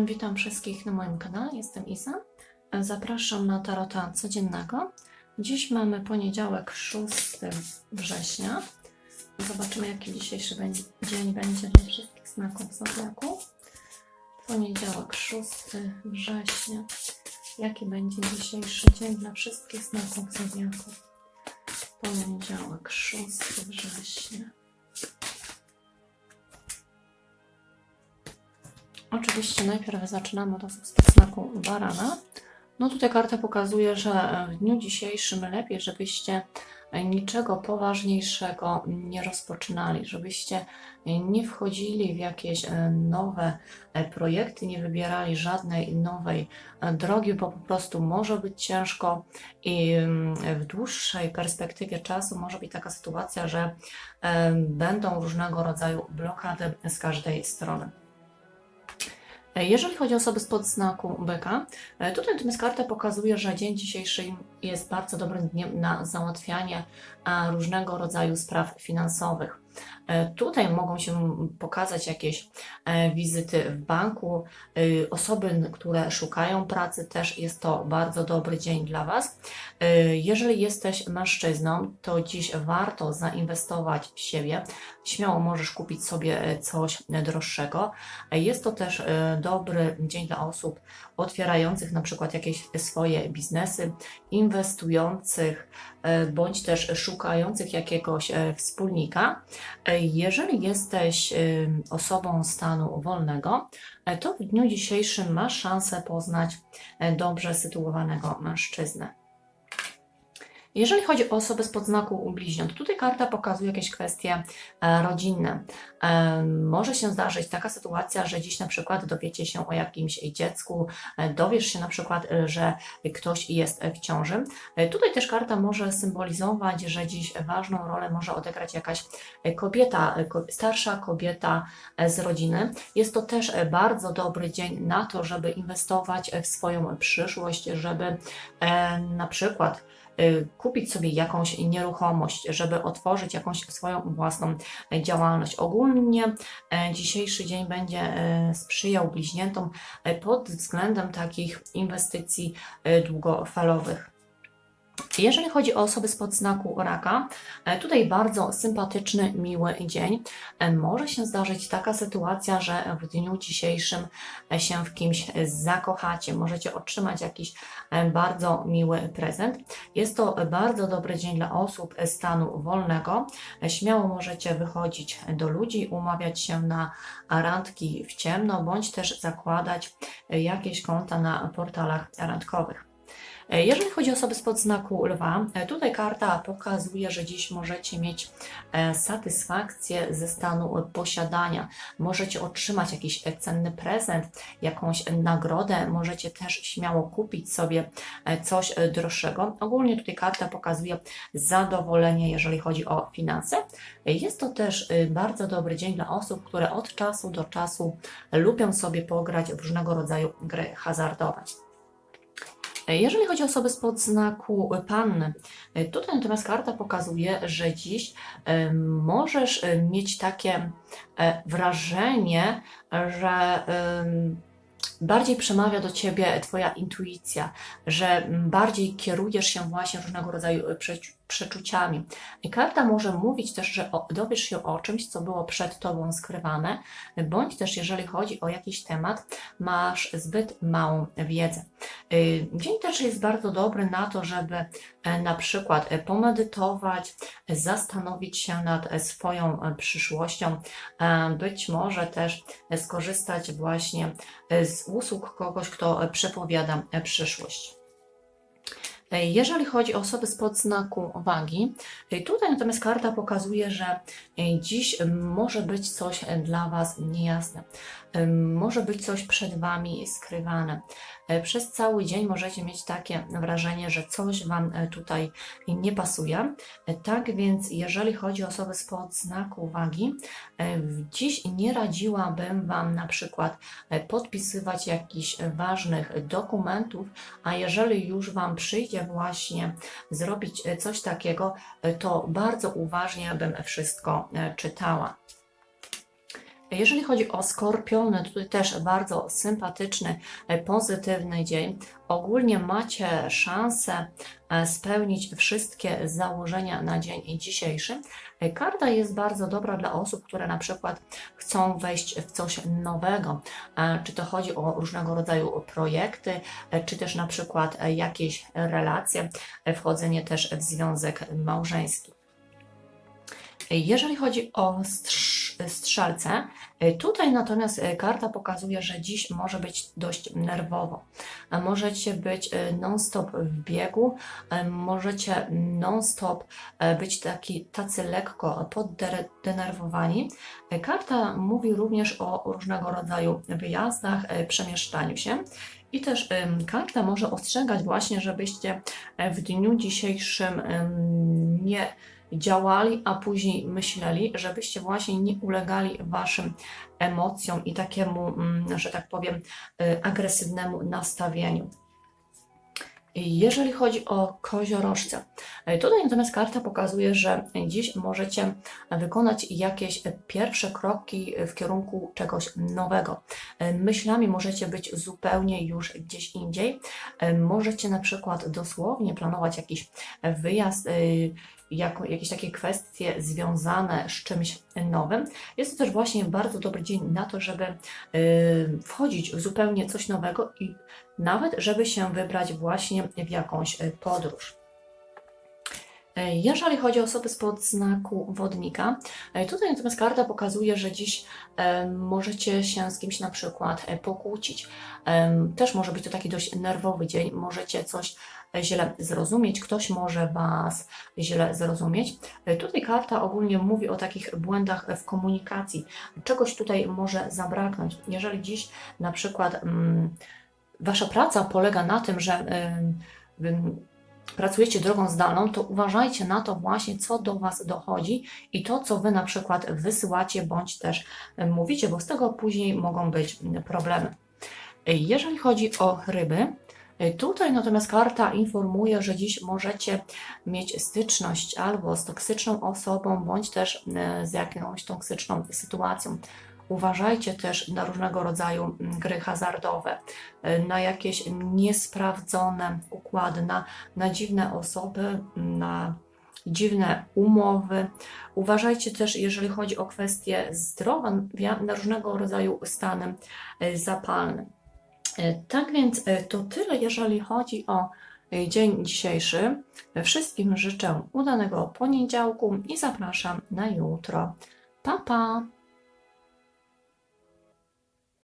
Witam wszystkich na moim kanale, jestem Isa. Zapraszam na tarota codziennego. Dziś mamy poniedziałek 6 września. Zobaczymy jaki dzisiejszy będzie, dzień będzie dla wszystkich znaków zodiaku. Poniedziałek 6 września. Jaki będzie dzisiejszy dzień dla wszystkich znaków zodiaku? Poniedziałek 6 września. Oczywiście najpierw zaczynamy od z znaku barana. No tutaj karta pokazuje, że w dniu dzisiejszym lepiej, żebyście niczego poważniejszego nie rozpoczynali, żebyście nie wchodzili w jakieś e, nowe e, projekty, nie wybierali żadnej nowej e, drogi, bo po prostu może być ciężko i mm, w dłuższej perspektywie czasu może być taka sytuacja, że będą różnego rodzaju blokady z każdej strony. Jeżeli chodzi o osoby spod znaku byka, e, tutaj natomiast karta pokazuje, że dzień dzisiejszy jest bardzo dobrym dniem na załatwianie e, różnego rodzaju spraw finansowych. E, tutaj mogą się pokazać jakieś wizyty w banku. Osoby, które szukają pracy, też jest to bardzo dobry dzień dla Was. Jeżeli jesteś mężczyzną, to dziś warto zainwestować w siebie. Śmiało możesz kupić sobie coś droższego. Jest to też dobry dzień dla osób otwierających na przykład jakieś swoje biznesy, inwestujących e, bądź też szukających jakiegoś e, wspólnika. E, jeżeli jesteś osobą stanu wolnego, to w dniu dzisiejszym masz szansę poznać dobrze sytuowanego mężczyznę. Jeżeli chodzi o osoby z podznaku bliźniąt, tutaj karta pokazuje jakieś kwestie e, rodzinne. E, może się zdarzyć taka sytuacja, że dziś na przykład dowiecie się o jakimś dziecku, e, dowiesz się na przykład, że ktoś jest w ciąży. Tutaj też karta może symbolizować, że dziś ważną rolę może odegrać jakaś kobieta, starsza kobieta z rodziny. Jest to też bardzo dobry dzień na to, żeby inwestować w swoją przyszłość, żeby na przykład kupić sobie jakąś nieruchomość, żeby otworzyć jakąś swoją własną działalność. Ogólnie e, dzisiejszy dzień będzie e, sprzyjał bliźniętom e, pod względem takich inwestycji długofalowych. Jeżeli chodzi o osoby spod znaku raka, e, tutaj bardzo sympatyczny, miły dzień. E, może się zdarzyć taka sytuacja, że w dniu dzisiejszym e, się w kimś zakochacie, możecie otrzymać jakiś bardzo miły prezent. Jest to bardzo dobry dzień dla osób stanu wolnego. Śmiało możecie wychodzić do ludzi, umawiać się na randki w ciemno, bądź też zakładać jakieś konta na portalach randkowych. E, jeżeli chodzi o osoby spod znaku lwa, e, tutaj karta pokazuje, że dziś możecie mieć e, satysfakcję ze stanu posiadania. Możecie otrzymać jakiś cenny prezent, jakąś nagrodę, możecie też śmiało kupić sobie coś droższego. Ogólnie tutaj karta pokazuje zadowolenie, jeżeli chodzi o finanse. Jest to też bardzo dobry dzień dla osób, które od czasu do czasu lubią sobie pograć w różnego rodzaju gry hazardowe. Jeżeli chodzi o osoby spod znaku panny, tutaj natomiast karta pokazuje, że dziś możesz mieć takie e, wrażenie, że bardziej przemawia do ciebie Twoja intuicja, że bardziej kierujesz się właśnie różnego rodzaju przeczuciami. I karta może mówić też, że dowiesz się o czymś, co było przed Tobą skrywane, bądź też jeżeli chodzi o jakiś temat, masz zbyt małą wiedzę. Y, dzień też jest bardzo dobry na to, żeby e, na przykład e, pomedytować, zastanowić się nad e, swoją przyszłością, być może też skorzystać właśnie z usług kogoś, kto przepowiada przyszłość. Jeżeli chodzi o osoby spod znaku wagi, tutaj natomiast karta pokazuje, że dziś może być coś dla Was niejasne. Może być coś przed Wami skrywane. Przez cały dzień możecie mieć takie wrażenie, że coś Wam tutaj nie pasuje. Tak więc, jeżeli chodzi o osoby spod znaku wagi, dziś nie radziłabym Wam na przykład podpisywać jakichś ważnych dokumentów, a jeżeli już Wam przyjdzie właśnie zrobić e, coś takiego, e, to bardzo uważnie bym wszystko e, czytała. Jeżeli chodzi o skorpiony, tutaj też bardzo sympatyczny, e, pozytywny dzień. Ogólnie macie szansę e, spełnić wszystkie założenia na dzień dzisiejszy. E, Karta jest bardzo dobra dla osób, które na przykład chcą wejść w coś nowego. Czy to chodzi o różnego rodzaju projekty, czy też na przykład jakieś relacje, wchodzenie też w związek małżeński. Jeżeli chodzi o strz- strzelce, y, tutaj natomiast y, karta pokazuje, że dziś może być dość nerwowo. A Możecie być non-stop w biegu, możecie non-stop być taki, tacy lekko poddenerwowani. Karta mówi również o różnego rodzaju wyjazdach, przemieszczaniu się. I też karta może ostrzegać właśnie, żebyście e, w dniu dzisiejszym ym, nie działali, a później myśleli, żebyście właśnie nie ulegali waszym emocjom i takiemu, mm, że tak powiem, y, agresywnemu nastawieniu. Jeżeli chodzi o koziorożce, y, tutaj natomiast karta pokazuje, że dziś możecie wykonać jakieś pierwsze kroki w kierunku czegoś nowego. Y, Myślami możecie być zupełnie już gdzieś indziej. Możecie na przykład dosłownie planować jakiś wyjazd, jakieś takie kwestie związane z czymś nowym. Jest to też właśnie bardzo dobry dzień na to, żeby y, wchodzić w zupełnie coś nowego i nawet, żeby się wybrać właśnie w jakąś y, podróż. Y, Jeżeli chodzi o osoby spod znaku wodnika, y, tutaj natomiast karta pokazuje, że dziś możecie się z kimś na przykład pokłócić. Też może być to taki dość nerwowy dzień, możecie coś źle zrozumieć, ktoś może Was źle zrozumieć. Tutaj karta ogólnie mówi o takich błędach w komunikacji. Czegoś tutaj może zabraknąć. Jeżeli dziś na przykład mm, Wasza praca polega na tym, że ym, ym, pracujecie drogą zdalną, to uważajcie na to właśnie, co do Was dochodzi i to, co Wy na przykład wysyłacie bądź też mówicie, bo z tego później mogą być problemy. Jeżeli chodzi o ryby, y, tutaj natomiast karta informuje, że dziś możecie mieć styczność albo z toksyczną osobą, bądź też y, z jakąś toksyczną sytuacją. Uważajcie też na różnego rodzaju mm, gry hazardowe, y, na jakieś niesprawdzone układy, na, na dziwne osoby, na dziwne umowy. Uważajcie też, jeżeli chodzi o kwestie zdrowia, na różnego rodzaju stany zapalne. E, Tak więc e, to tyle, jeżeli chodzi o e, dzień dzisiejszy. Wszystkim życzę udanego poniedziałku i zapraszam na jutro. Pa, pa!